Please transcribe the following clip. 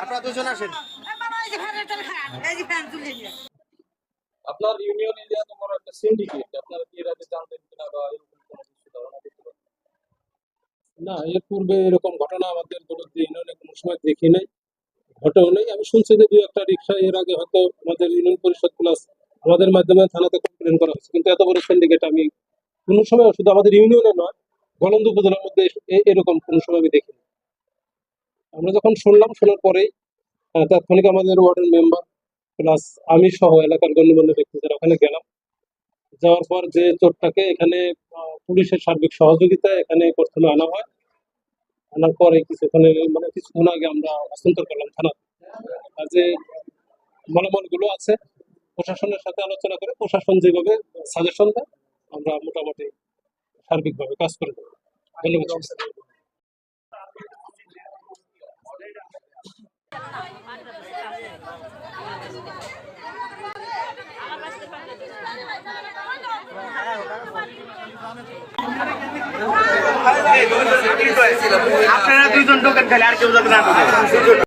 আপনারা দুজন আসেন। আপনার ইউনিয়ন এরিয়া তোমার একটা সিন্ডিকেট আপনারা কি এর আগে জানতেন কিনা বা এরকম কোনো কিছু ধারণা করতে পারেন না এর পূর্বে এরকম ঘটনা আমাদের ইউনিয়নে কোনো সময় দেখি নাই ঘটেও নেই। আমি শুনছি যে দু একটা রিক্সা এর আগে হয়তো আমাদের ইউনিয়ন পরিষদ প্লাস আমাদের মাধ্যমে থানাতে কমপ্লেন করা হয়েছে কিন্তু এত বড় সিন্ডিকেট আমি কোনো সময় শুধু আমাদের ইউনিয়নে নয় গলন্দ উপজেলার মধ্যে এরকম কোনো সময় আমি দেখিনি। আমরা যখন শুনলাম, শোনার পরেই তাৎক্ষণিক আমাদের ওয়ার্ডের মেম্বার প্লাস আমি সহ এলাকার গণ্যমান্য ব্যক্তি যারা ওখানে গেলাম, যাওয়ার পর যে চোরটাকে এখানে পুলিশের সার্বিক সহযোগিতা এখানে প্রথমে আনা হয়। আনার পরে কিছুক্ষণে মানে কিছুক্ষণ আগে আমরা হস্তান্তর করলাম থানা যে গুলো আছে, প্রশাসনের সাথে আলোচনা করে প্রশাসন যেভাবে সাজেশন দেয়, আমরা মোটামুটি সার্বিকভাবে কাজ করে দেবো। ধন্যবাদ। আপনারা দুইজন টোকেন খেলে আর কেউ যাবে না। তারপর